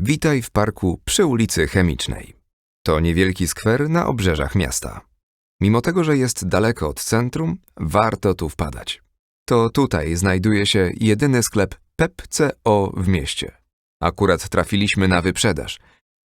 Witaj w parku przy ulicy Chemicznej. To niewielki skwer na obrzeżach miasta. Mimo tego, że jest daleko od centrum, warto tu wpadać. To tutaj znajduje się jedyny sklep PepCO w mieście. Akurat trafiliśmy na wyprzedaż.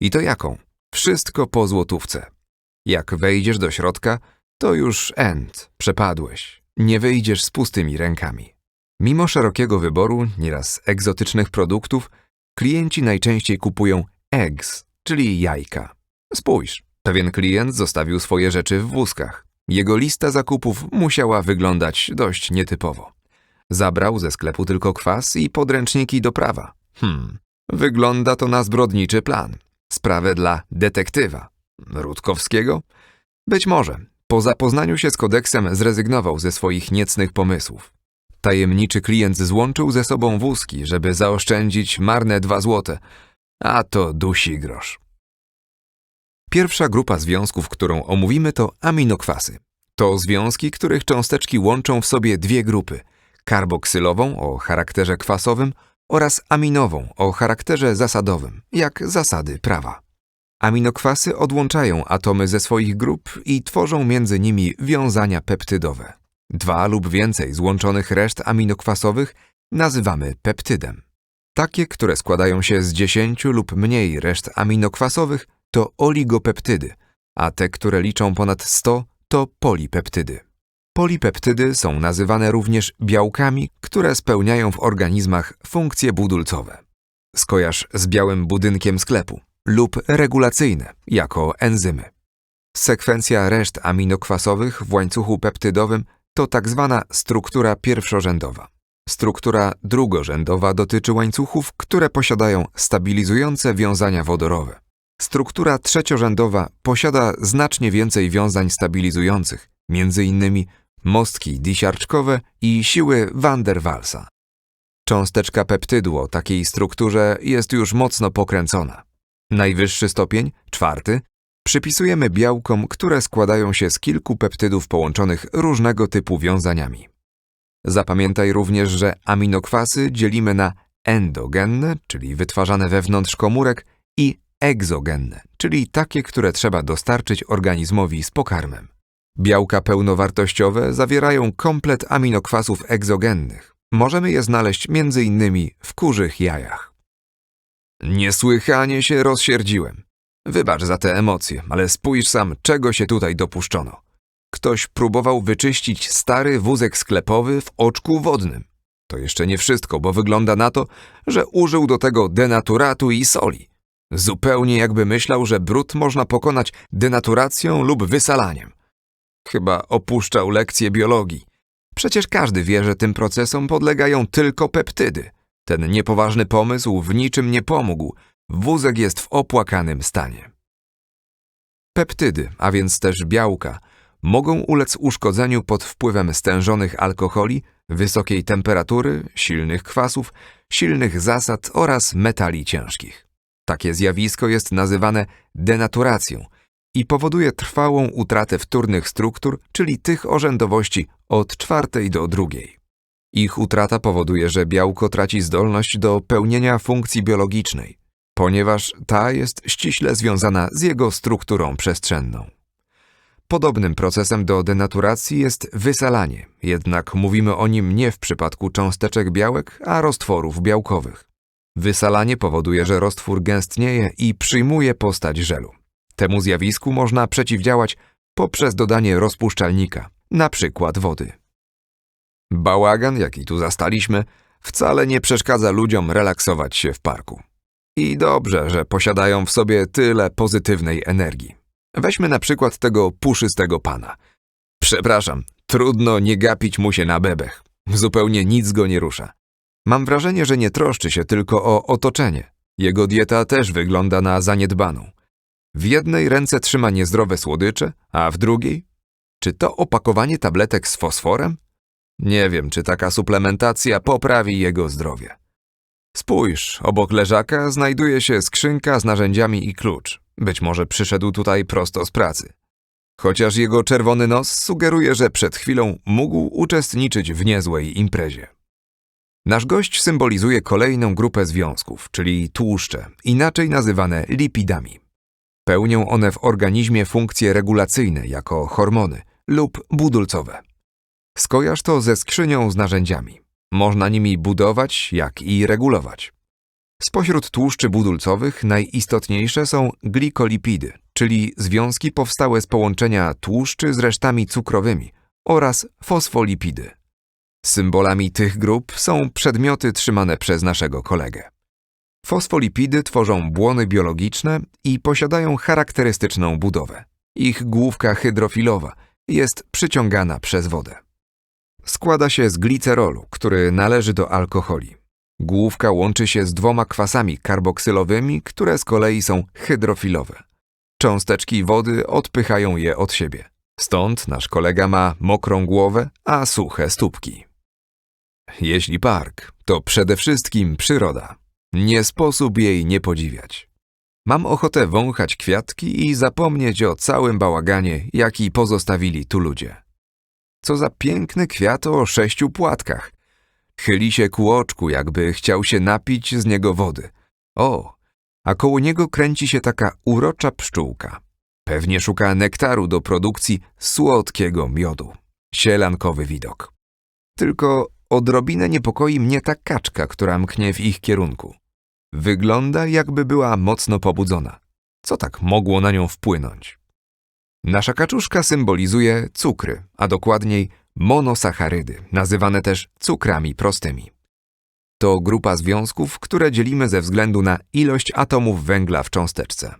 I to jaką? Wszystko po złotówce. Jak wejdziesz do środka, to już end, przepadłeś. Nie wyjdziesz z pustymi rękami. Mimo szerokiego wyboru, nieraz egzotycznych produktów, klienci najczęściej kupują eggs, czyli jajka. Spójrz, pewien klient zostawił swoje rzeczy w wózkach. Jego lista zakupów musiała wyglądać dość nietypowo. Zabrał ze sklepu tylko kwas i podręczniki do prawa. Hmm, wygląda to na zbrodniczy plan. Sprawę dla detektywa. Rutkowskiego? Być może. Po zapoznaniu się z kodeksem zrezygnował ze swoich niecnych pomysłów. Tajemniczy klient złączył ze sobą wózki, żeby zaoszczędzić marne dwa złote, a to dusi grosz. Pierwsza grupa związków, którą omówimy, to aminokwasy. To związki, których cząsteczki łączą w sobie dwie grupy: karboksylową o charakterze kwasowym oraz aminową o charakterze zasadowym, jak zasady prawa. Aminokwasy odłączają atomy ze swoich grup i tworzą między nimi wiązania peptydowe. Dwa lub więcej złączonych reszt aminokwasowych nazywamy peptydem. Takie, które składają się z 10 lub mniej reszt aminokwasowych, to oligopeptydy, a te, które liczą ponad 100, to polipeptydy. Polipeptydy są nazywane również białkami, które spełniają w organizmach funkcje budulcowe. Skojarz z białym budynkiem sklepu lub regulacyjne jako enzymy. Sekwencja reszt aminokwasowych w łańcuchu peptydowym to tak zwana struktura pierwszorzędowa. Struktura drugorzędowa dotyczy łańcuchów, które posiadają stabilizujące wiązania wodorowe. Struktura trzeciorzędowa posiada znacznie więcej wiązań stabilizujących, m.in. mostki disiarczkowe i siły van der Waalsa. Cząsteczka peptydu o takiej strukturze jest już mocno pokręcona. Najwyższy stopień, czwarty, przypisujemy białkom, które składają się z kilku peptydów połączonych różnego typu wiązaniami. Zapamiętaj również, że aminokwasy dzielimy na endogenne, czyli wytwarzane wewnątrz komórek, i egzogenne, czyli takie, które trzeba dostarczyć organizmowi z pokarmem. Białka pełnowartościowe zawierają komplet aminokwasów egzogennych. Możemy je znaleźć m.in. w kurzych jajach. Niesłychanie się rozsierdziłem. Wybacz za te emocje, ale spójrz sam, czego się tutaj dopuszczono. Ktoś próbował wyczyścić stary wózek sklepowy w oczku wodnym. To jeszcze nie wszystko, bo wygląda na to, że użył do tego denaturatu i soli. Zupełnie jakby myślał, że brud można pokonać denaturacją lub wysalaniem. Chyba opuszczał lekcję biologii. Przecież każdy wie, że tym procesom podlegają tylko peptydy. Ten niepoważny pomysł w niczym nie pomógł. Wózek jest w opłakanym stanie. Peptydy, a więc też białka, mogą ulec uszkodzeniu pod wpływem stężonych alkoholi, wysokiej temperatury, silnych kwasów, silnych zasad oraz metali ciężkich. Takie zjawisko jest nazywane denaturacją i powoduje trwałą utratę wtórnych struktur, czyli tych orzędowości od czwartej do drugiej. Ich utrata powoduje, że białko traci zdolność do pełnienia funkcji biologicznej, ponieważ ta jest ściśle związana z jego strukturą przestrzenną. Podobnym procesem do denaturacji jest wysalanie, jednak mówimy o nim nie w przypadku cząsteczek białek, a roztworów białkowych. Wysalanie powoduje, że roztwór gęstnieje i przyjmuje postać żelu. Temu zjawisku można przeciwdziałać poprzez dodanie rozpuszczalnika, na przykład wody. Bałagan, jaki tu zastaliśmy, wcale nie przeszkadza ludziom relaksować się w parku. I dobrze, że posiadają w sobie tyle pozytywnej energii. Weźmy na przykład tego puszystego pana. Przepraszam, trudno nie gapić mu się na bebech. Zupełnie nic go nie rusza. Mam wrażenie, że nie troszczy się tylko o otoczenie. Jego dieta też wygląda na zaniedbaną. W jednej ręce trzyma niezdrowe słodycze, a w drugiej? Czy to opakowanie tabletek z fosforem? Nie wiem, czy taka suplementacja poprawi jego zdrowie. Spójrz, obok leżaka znajduje się skrzynka z narzędziami i klucz. Być może przyszedł tutaj prosto z pracy. Chociaż jego czerwony nos sugeruje, że przed chwilą mógł uczestniczyć w niezłej imprezie. Nasz gość symbolizuje kolejną grupę związków, czyli tłuszcze, inaczej nazywane lipidami. Pełnią one w organizmie funkcje regulacyjne jako hormony lub budulcowe. Skojarz to ze skrzynią z narzędziami. Można nimi budować, jak i regulować. Spośród tłuszczy budulcowych najistotniejsze są glikolipidy, czyli związki powstałe z połączenia tłuszczy z resztami cukrowymi oraz fosfolipidy. Symbolami tych grup są przedmioty trzymane przez naszego kolegę. Fosfolipidy tworzą błony biologiczne i posiadają charakterystyczną budowę. Ich główka hydrofilowa jest przyciągana przez wodę. Składa się z glicerolu, który należy do alkoholi. Główka łączy się z dwoma kwasami karboksylowymi, które z kolei są hydrofilowe. Cząsteczki wody odpychają je od siebie. Stąd nasz kolega ma mokrą głowę, a suche stópki. Jeśli park, to przede wszystkim przyroda. Nie sposób jej nie podziwiać. Mam ochotę wąchać kwiatki i zapomnieć o całym bałaganie, jaki pozostawili tu ludzie. Co za piękny kwiat o sześciu płatkach. Chyli się ku oczku, jakby chciał się napić z niego wody. O, a koło niego kręci się taka urocza pszczółka. Pewnie szuka nektaru do produkcji słodkiego miodu. Sielankowy widok. Tylko odrobinę niepokoi mnie ta kaczka, która mknie w ich kierunku. Wygląda, jakby była mocno pobudzona. Co tak mogło na nią wpłynąć? Nasza kaczuszka symbolizuje cukry, a dokładniej monosacharydy, nazywane też cukrami prostymi. To grupa związków, które dzielimy ze względu na ilość atomów węgla w cząsteczce.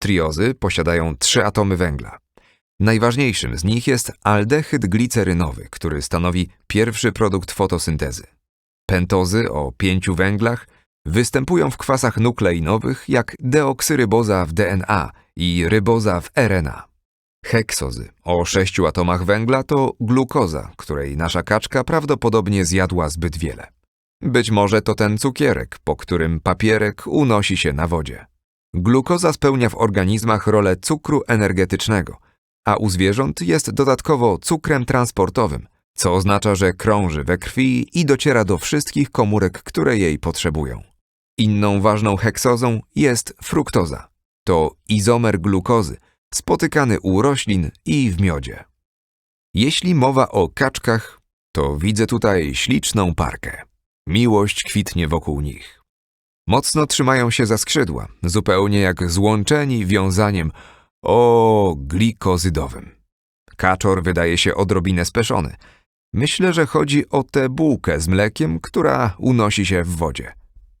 Triozy posiadają trzy atomy węgla. Najważniejszym z nich jest aldehyd glicerynowy, który stanowi pierwszy produkt fotosyntezy. Pentozy o pięciu węglach występują w kwasach nukleinowych jak deoksyryboza w DNA i ryboza w RNA. Heksozy o sześciu atomach węgla to glukoza, której nasza kaczka prawdopodobnie zjadła zbyt wiele. Być może to ten cukierek, po którym papierek unosi się na wodzie. Glukoza spełnia w organizmach rolę cukru energetycznego, a u zwierząt jest dodatkowo cukrem transportowym, co oznacza, że krąży we krwi i dociera do wszystkich komórek, które jej potrzebują. Inną ważną heksozą jest fruktoza. To izomer glukozy, spotykany u roślin i w miodzie. Jeśli mowa o kaczkach, to widzę tutaj śliczną parkę. Miłość kwitnie wokół nich. Mocno trzymają się za skrzydła, zupełnie jak złączeni wiązaniem o glikozydowym. Kaczor wydaje się odrobinę speszony. Myślę, że chodzi o tę bułkę z mlekiem, która unosi się w wodzie.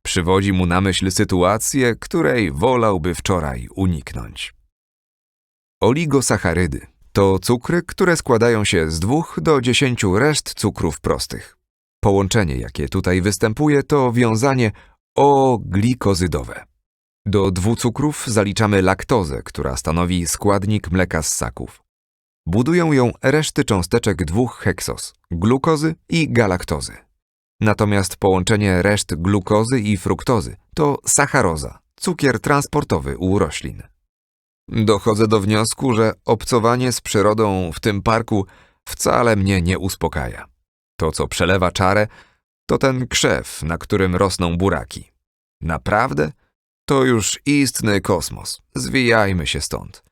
Przywodzi mu na myśl sytuację, której wolałby wczoraj uniknąć. Oligosacharydy to cukry, które składają się z dwóch do dziesięciu reszt cukrów prostych. Połączenie, jakie tutaj występuje, to wiązanie O-glikozydowe. Do dwucukrów zaliczamy laktozę, która stanowi składnik mleka z ssaków. Budują ją reszty cząsteczek dwóch heksos, glukozy i galaktozy. Natomiast połączenie reszt glukozy i fruktozy to sacharoza, cukier transportowy u roślin. Dochodzę do wniosku, że obcowanie z przyrodą w tym parku wcale mnie nie uspokaja. To, co przelewa czarę, to ten krzew, na którym rosną buraki. Naprawdę? To już istny kosmos. Zwijajmy się stąd.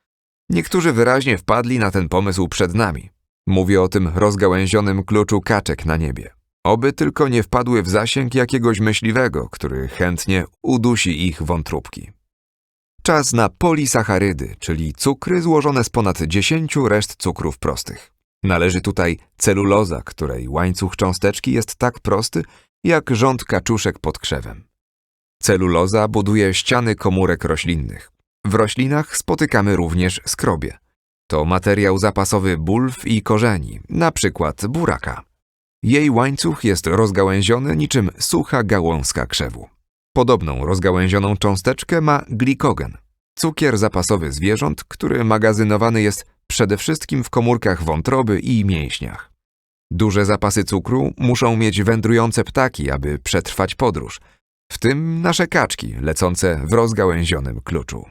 Niektórzy wyraźnie wpadli na ten pomysł przed nami. Mówię o tym rozgałęzionym kluczu kaczek na niebie. Oby tylko nie wpadły w zasięg jakiegoś myśliwego, który chętnie udusi ich wątróbki. Czas na polisacharydy, czyli cukry złożone z ponad 10 reszt cukrów prostych. Należy tutaj celuloza, której łańcuch cząsteczki jest tak prosty, jak rząd kaczuszek pod krzewem. Celuloza buduje ściany komórek roślinnych. W roślinach spotykamy również skrobie. To materiał zapasowy bulw i korzeni, na przykład buraka. Jej łańcuch jest rozgałęziony niczym sucha gałązka krzewu. Podobną rozgałęzioną cząsteczkę ma glikogen, cukier zapasowy zwierząt, który magazynowany jest przede wszystkim w komórkach wątroby i mięśniach. Duże zapasy cukru muszą mieć wędrujące ptaki, aby przetrwać podróż, w tym nasze kaczki lecące w rozgałęzionym kluczu.